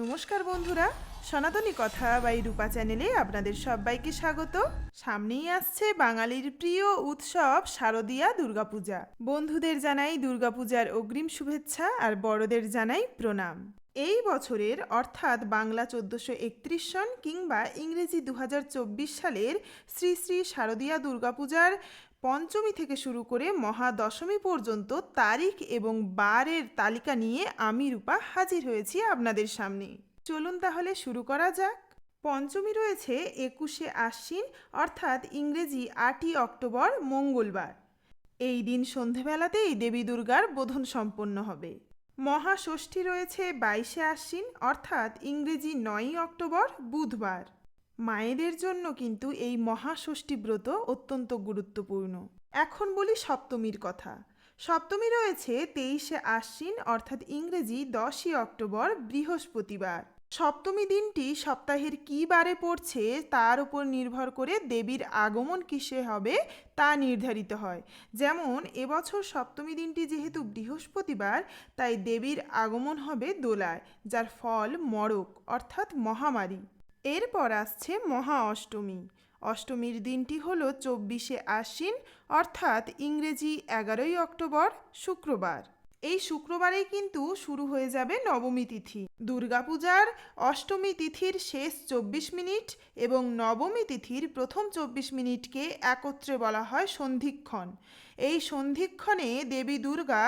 নমস্কার বন্ধুরা, সনাতনী কথা বা এই রূপা চ্যানেলে আপনাদের সবাইকে স্বাগত। সামনেই আসছে বাঙালির প্রিয় উৎসব, শারদীয়া দুর্গাপূজা। বন্ধুদের জানাই দুর্গাপূজার অগ্রিম শুভেচ্ছা আর বড়দের জানাই প্রণাম। এই বছরের অর্থাৎ বাংলা চোদ্দোশো একত্রিশ সন কিংবা ইংরেজি দু হাজার চব্বিশ সালের শ্রী শ্রী শারদীয়া দুর্গাপূজার পঞ্চমী থেকে শুরু করে মহাদশমী পর্যন্ত তারিখ এবং বারের তালিকা নিয়ে আমি রূপা হাজির হয়েছি আপনাদের সামনে। চলুন তাহলে শুরু করা যাক। পঞ্চমী রয়েছে একুশে আশ্বিন, অর্থাৎ ইংরেজি আটই অক্টোবর, মঙ্গলবার। এই দিন সন্ধেবেলাতেই দেবী দুর্গার বোধন সম্পন্ন হবে। মহাষষ্ঠী রয়েছে বাইশে আশ্বিন, অর্থাৎ ইংরেজি নয়ই অক্টোবর, বুধবার। মায়েদের জন্য কিন্তু এই মহাষষ্ঠী ব্রত অত্যন্ত গুরুত্বপূর্ণ। এখন বলি সপ্তমীর কথা। সপ্তমী রয়েছে তেইশে আশ্বিন, অর্থাৎ ইংরেজি দশই অক্টোবর, বৃহস্পতিবার। সপ্তমী দিনটি সপ্তাহের কী বারে পড়ছে তার উপর নির্ভর করে দেবীর আগমন কিসে হবে তা নির্ধারিত হয়। যেমন, এবছর সপ্তমী দিনটি যেহেতু বৃহস্পতিবার, তাই দেবীর আগমন হবে দোলায়, যার ফল মড়ক, অর্থাৎ মহামারী। এরপর আসছে মহা অষ্টমী। অষ্টমীর দিনটি হল চব্বিশে আশ্বিন, অর্থাৎ ইংরেজি এগারোই অক্টোবর, শুক্রবার। এই শুক্রবারেই কিন্তু শুরু হয়ে যাবে নবমী তিথি। দুর্গাপূজার অষ্টমী তিথির শেষ চব্বিশ মিনিট এবং নবমী তিথির প্রথম চব্বিশ মিনিটকে একত্রে বলা হয় সন্ধিক্ষণ। এই সন্ধিক্ষণে দেবী দুর্গা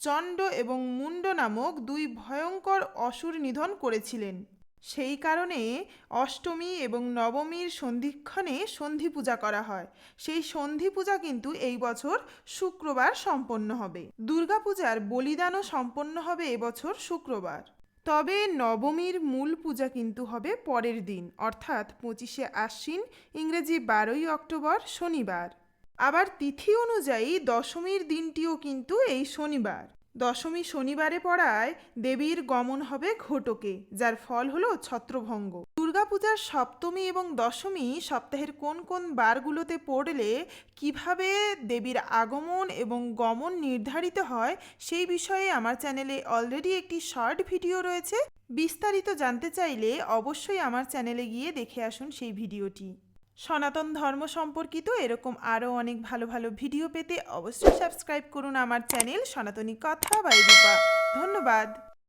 চণ্ড এবং মুণ্ড নামক দুই ভয়ঙ্কর অসুর নিধন করেছিলেন। সেই কারণে অষ্টমী এবং নবমীর সন্ধিক্ষণে সন্ধি পূজা করা হয়। সেই সন্ধি পূজা কিন্তু এই বছর শুক্রবার সম্পন্ন হবে। দুর্গাপূজার বলিদানও সম্পন্ন হবে এবছর শুক্রবার। তবে নবমীর মূল পূজা কিন্তু হবে পরের দিন, অর্থাৎ পঁচিশে আশ্বিন, ইংরেজি বারোই অক্টোবর, শনিবার। আবার তিথি অনুযায়ী দশমীর দিনটিও কিন্তু এই শনিবার। দশমী শনিবারে পড়ায় দেবীর গমন হবে ঘটকে, যার ফল হলো ছত্রভঙ্গ। দুর্গাপূজার সপ্তমী এবং দশমী সপ্তাহের কোন কোন বারগুলোতে পড়লে কীভাবে দেবীর আগমন এবং গমন নির্ধারিত হয় সেই বিষয়ে আমার চ্যানেলে অলরেডি একটি শর্ট ভিডিও রয়েছে। বিস্তারিত জানতে চাইলে অবশ্যই আমার চ্যানেলে গিয়ে দেখে আসুন সেই ভিডিওটি। সনাতন ধর্ম সম্পর্কিত এরকম আরও অনেক ভালো ভালো ভিডিও পেতে অবশ্যই সাবস্ক্রাইব করুন আমার চ্যানেল সনাতনী কথা বাই রূপা। ধন্যবাদ।